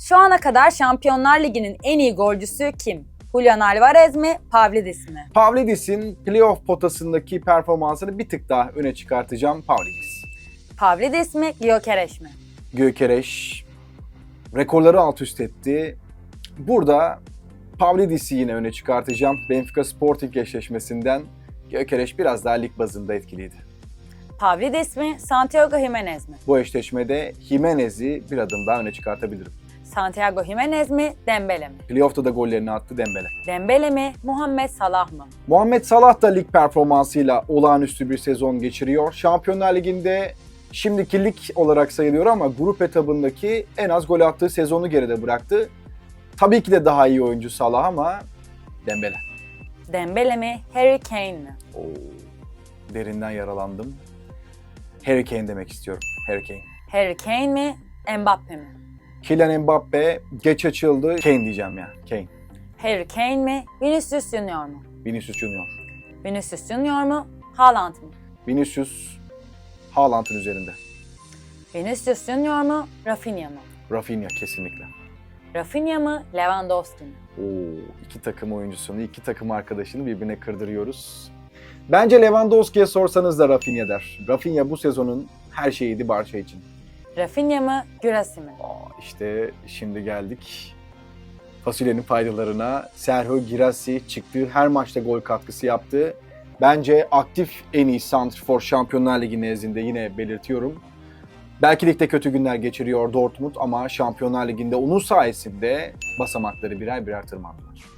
Şu ana kadar Şampiyonlar Ligi'nin en iyi golcüsü kim? Julian Alvarez mi, Pavlidis mi? Pavlidis'in playoff potasındaki performansını bir tık daha öne çıkartacağım. Pavlidis. Pavlidis mi, Gyökeres mi? Gökereş rekorları alt üst etti. Burada Pavlidis'i yine öne çıkartacağım. Benfica Sporting eşleşmesinden Gökereş biraz daha lig bazında etkiliydi. Pavlidis mi, Santiago Jimenez mi? Bu eşleşmede Jimenez'i bir adım daha öne çıkartabilirim. Santiago Jimenez mi, Dembele mi? Playoff'ta da gollerini attı Dembele. Dembele mi, Muhammed Salah mı? Muhammed Salah da lig performansıyla olağanüstü bir sezon geçiriyor. Şampiyonlar Ligi'nde şimdiki lig olarak sayılıyor ama grup etabındaki en az gol attığı sezonu geride bıraktı. Tabii ki de daha iyi oyuncu Salah ama Dembele. Dembele mi, Harry Kane mi? Oo, derinden yaralandım. Harry Kane demek istiyorum. Harry Kane. Harry Kane mi, Mbappe mi? Kylian Mbappe geç açıldı. Kane diyeceğim ya. Kane. Harry Kane mi, Vinicius Junior mu? Vinicius Junior. Vinicius Junior mu, Haaland mı? Vinicius Haaland'ın üzerinde. Vinicius Junior mu, Rafinha mı? Rafinha kesinlikle. Rafinha mı, Lewandowski mi? Oo, iki takım oyuncusunu, iki takım arkadaşını birbirine kırdırıyoruz. Bence Lewandowski'ye sorsanız da Rafinha der. Rafinha bu sezonun her şeyiydi Barça için. Rafinha mı, Gürasi mi? Aa, işte şimdi geldik fasulyenin faydalarına. Sergio Girassi çıktığı her maçta gol katkısı yaptı. Bence aktif en iyi santrfor Şampiyonlar Ligi nezdinde yine belirtiyorum. Belki ligde kötü günler geçiriyor Dortmund ama Şampiyonlar Ligi'nde onun sayesinde basamakları birer birer tırmandılar.